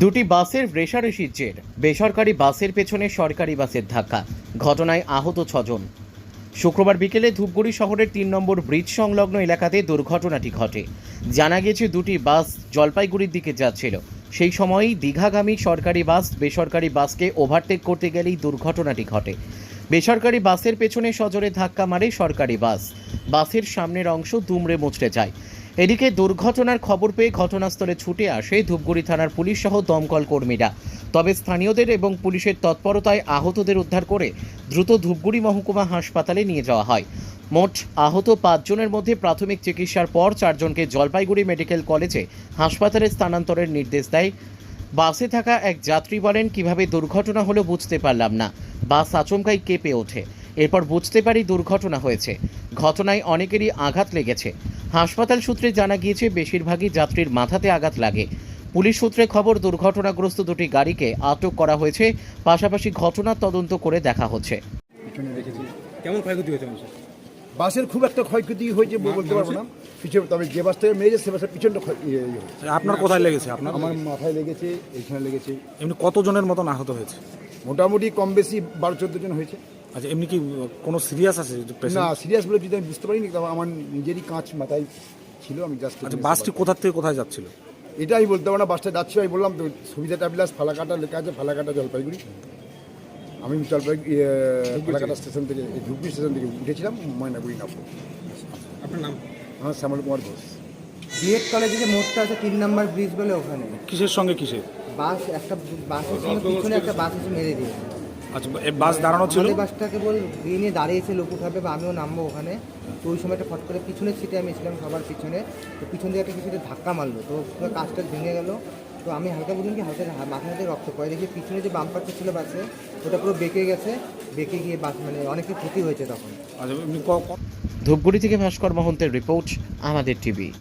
দুটি বাসের রেশারেশির জের। বেসরকারি বাসের পেছনে সরকারি বাসের ধাক্কা। ঘটনায় আহত ছজন। শুক্রবার বিকেলে ধূপগুড়ি শহরের তিন নম্বর ব্রিজ সংলগ্ন এলাকাতে দুর্ঘটনাটি ঘটে। জানা গেছে, দুটি বাস জলপাইগুড়ির দিকে যাচ্ছিল। সেই সময়ই দীঘাগামী সরকারি বাস বেসরকারি বাসকে ওভারটেক করতে গেলেই দুর্ঘটনাটি ঘটে। বেসরকারি বাসের পেছনে সজোরে ধাক্কা মারে সরকারি বাস। বাসের সামনের অংশ দুমড়ে মুচড়ে যায়। এদিকে দুর্ঘটনার খবর পেয়ে ঘটনাস্থলে ছুটে আসে ধূপগুড়ি থানার পুলিশ সহ দমকল কর্মীরা। তবে স্থানীয়দের এবং পুলিশের তৎপরতায় আহতদের উদ্ধার করে দ্রুত ধূপগুড়ি মহকুমা হাসপাতালে নিয়ে যাওয়া হয়। মোট আহত পাঁচজনের মধ্যে প্রাথমিক চিকিৎসার পর চারজনকে জলপাইগুড়ি মেডিকেল কলেজে হাসপাতালে স্থানান্তরের নির্দেশ দেয়। বাসে থাকা এক যাত্রী বলেন, কীভাবে দুর্ঘটনা হলো বুঝতে পারলাম না। বাস আচমকাই কেঁপে ওঠে। এরপর বুঝতে পারি দুর্ঘটনা হয়েছে। ঘটনায় অনেকেরই আঘাত লেগেছে। হাসপাতাল সূত্রে জানা গিয়েছে বেশিরভাগই যাত্রীর মাথাতে আঘাত লাগে। পুলিশ সূত্রে খবর দুর্ঘটনাগ্রস্ত দুটি গাড়িকে আটক করা হয়েছে। পাশাপাশি ঘটনার তদন্ত করে দেখা হচ্ছে। কেমন ক্ষয়ক্ষতি হয়েছে বাসের খুব একটা ক্ষয়ক্ষতি হয়েছে বলতে পারব না। পিছনে তবে যে বাস থেকে মেরেছে সে বাসের পিছনটা ক্ষয়- ইয়ে ইয়ে হয়েছে। আপনার কোথায় লেগেছে? আপনার আমার মাথায় লেগেছে এইখানে লেগেছে। এমনি কতজনের মতন আহত হয়েছে? মোটামুটি কম বেশি বারো চোদ্দ জন হয়েছে। আচ্ছা এমনি কি কোনো সিরিয়াস আছে? না সিরিয়াস বলে যদি আমি বুঝতে পারিনি তবে আমার নিজেরই কাঁচ মাথায় ছিল আমি জাস্ট আচ্ছা বাসটি কোথা থেকে কোথায় যাচ্ছিল? এটা আমি বলতে পারব না বাসটা যাচ্ছি আমি বললাম তো সুবিধা ট্যাবলাস ফালাকাটা লেখা আছে ফালাকাটা জলপাইগুড়ি। আমি জলপাইগুড়ি ইয়ে, ফালাকাটা স্টেশন থেকে ধুপগুড়ি স্টেশন থেকে উঠেছিলাম ময়নাগুড়ি নামবো। আপনার নাম? আমার শ্যামল কুমার ঘোষ। বিএড কলেজে যে মোড়টা আছে তিন নাম্বার ব্রিজ বলে ওখানে। কিসের সঙ্গে কিসের? বাস একটা বাসের সঙ্গে পিছনে একটা বাস এসে মেরে দিয়েছে। আচ্ছা বাস দাঁড়ানো ছিল? আমাদের বাসটাকে বল নিয়ে দাঁড়িয়েছে লোকু বা আমিও নামবো ওখানে। তো ওই সময়টা ফট করে পিছনের সিটে আমি ছিলাম সবার পিছনে। তো পিছন দিকে একটা কিছুতে ধাক্কা মারলো তো পুরো কাজটা ভেঙে গেল। তো আমি হালকা বুঝলাম কি হালকা হা- মাথা হাতে রক্ত পড়ে। দেখি পিছনে যে বাম্পারটা ছিল বাসে ওটা পুরো বেঁকে গেছে। বেঁকে গিয়ে বাস মানে অনেকের ক্ষতি হয়েছে তখন। আচ্ছা ধূপগুড়ি থেকে ভাস্কর মহন্তের রিপোর্ট আমাদের টিভি।